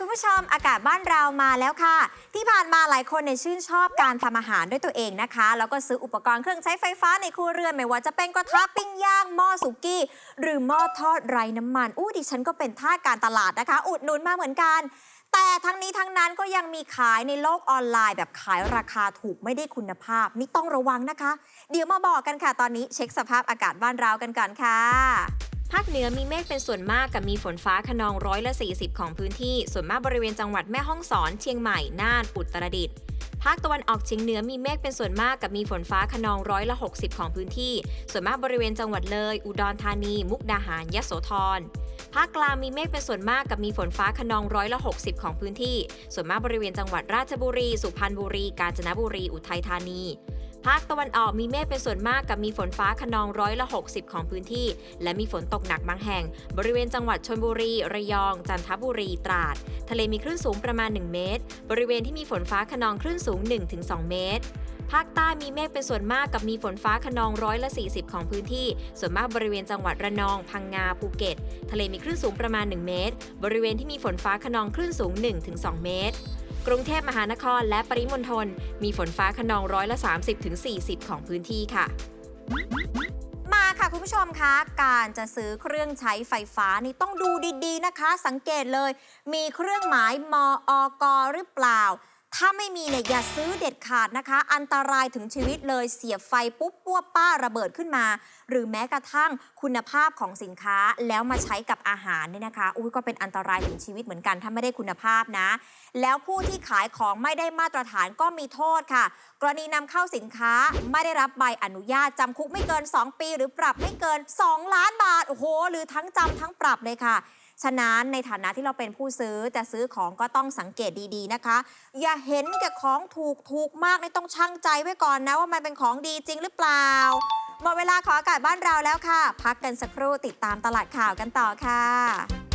คุณผู้ชมอากาศบ้านเรามาแล้วค่ะ ที่ผ่านมาหลายคนเนี่ยชื่นชอบการทำอาหารด้วยตัวเองนะคะ แล้วก็ซื้ออุปกรณ์เครื่องใช้ไฟฟ้าในครัวเรือนไม่ว่าจะเป็นกระทะปิ้งย่างหม้อสุกี้ หรือหม้อทอดไร้น้ำมันอู้ดิฉันก็เป็นท่าการตลาดนะคะ อุดหนุนมาเหมือนกัน แต่ทั้งนี้ทั้งนั้นก็ยังมีขายในโลกออนไลน์ แบบขายราคาถูกไม่ได้คุณภาพนี่ต้องระวังนะคะ เดี๋ยวมาบอกกันค่ะตอนนี้เช็คสภาพอากาศบ้านเรากันก่อนค่ะ เหนือมีเมฆเป็นส่วนมากกับมีฝนฟ้าขนองร้อยละ 40 ของพื้นที่ ส่วนมากบริเวณจังหวัดแม่ฮ่องสอน เชียงใหม่ น่าน อุตรดิตถ์ ภาคตะวันออกเฉียงเหนือมีเมฆเป็นส่วนมากกับมีฝนฟ้าขนองร้อยละ 60 ของพื้นที่ ส่วนมากบริเวณจังหวัดเลย อุดรธานี มุกดาหาร ยะโสธร ภาคกลางมีเมฆเป็นส่วนมากกับมีฝนฟ้าขนองร้อยละ 60 ของพื้นที่ ส่วนมากบริเวณจังหวัดราชบุรี สุพรรณบุรี กาญจนบุรี อุทัยธานี ภาคตะวันออกมีเมฆเป็นส่วนมากกับมีฝนฟ้าขนองร้อยละ 60 ของพื้นที่ และมีฝนตกหนักบางแห่ง บริเวณจังหวัดชนบุรี ระยอง จันทบุรี ตราด ทะเลมีคลื่นสูงประมาณ 1 เมตร บริเวณที่มีฝนฟ้าขนองคลื่นสูง 1-2 เมตร ภาคใต้มีเมฆเป็นส่วนมากกับมีฝนฟ้าขนองร้อยละ 40 ของพื้นที่ ส่วนมากบริเวณจังหวัดระนอง พังงา ภูเก็ต ทะเลมีคลื่นสูงประมาณ 1 เมตร บริเวณที่มีฝนฟ้าขนองคลื่นสูง 1-2 เมตร กรุงเทพมหานครและปริมณฑลมีฝนฟ้าขนองร้อยละ 30-40 ของพื้นที่ค่ะมาค่ะคุณผู้ชมคะการจะซื้อเครื่องใช้ไฟฟ้านี่ต้องดูดีๆนะคะ สังเกตเลย มีเครื่องหมายมออกหรือเปล่า ถ้าไม่มีเนี่ยอย่าซื้อเด็ดขาดนะคะ อันตรายถึงชีวิตเลยเสียบไฟปุ๊บปั้วป้าระเบิดขึ้นมา หรือแม้กระทั่งคุณภาพของสินค้าแล้วมาใช้กับอาหารเนี่ยนะคะอุ้ยก็เป็นอันตรายถึงชีวิตเหมือนกัน ถ้าไม่ได้คุณภาพนะ แล้วผู้ที่ขายของไม่ได้มาตรฐานก็มีโทษค่ะ กรณีนำเข้าสินค้าไม่ได้รับใบอนุญาตจำคุกไม่เกิน 2 ปี หรือปรับไม่เกิน 2 ล้านบาทโอ้โหหรือทั้งจำทั้งปรับเลยค่ะ ฉะนั้นในฐานะที่เราเป็นผู้ซื้อจะซื้อของก็ต้องสังเกตดีๆนะคะ อย่าเห็นแก่ของถูกถูกมากไม่ต้องชั่งใจไว้ก่อนนะว่ามันเป็นของดีจริงหรือเปล่า หมดเวลาขออากาศบ้านเราแล้วค่ะ พักกันสักครู่ติดตามตลาดข่าวกันต่อค่ะ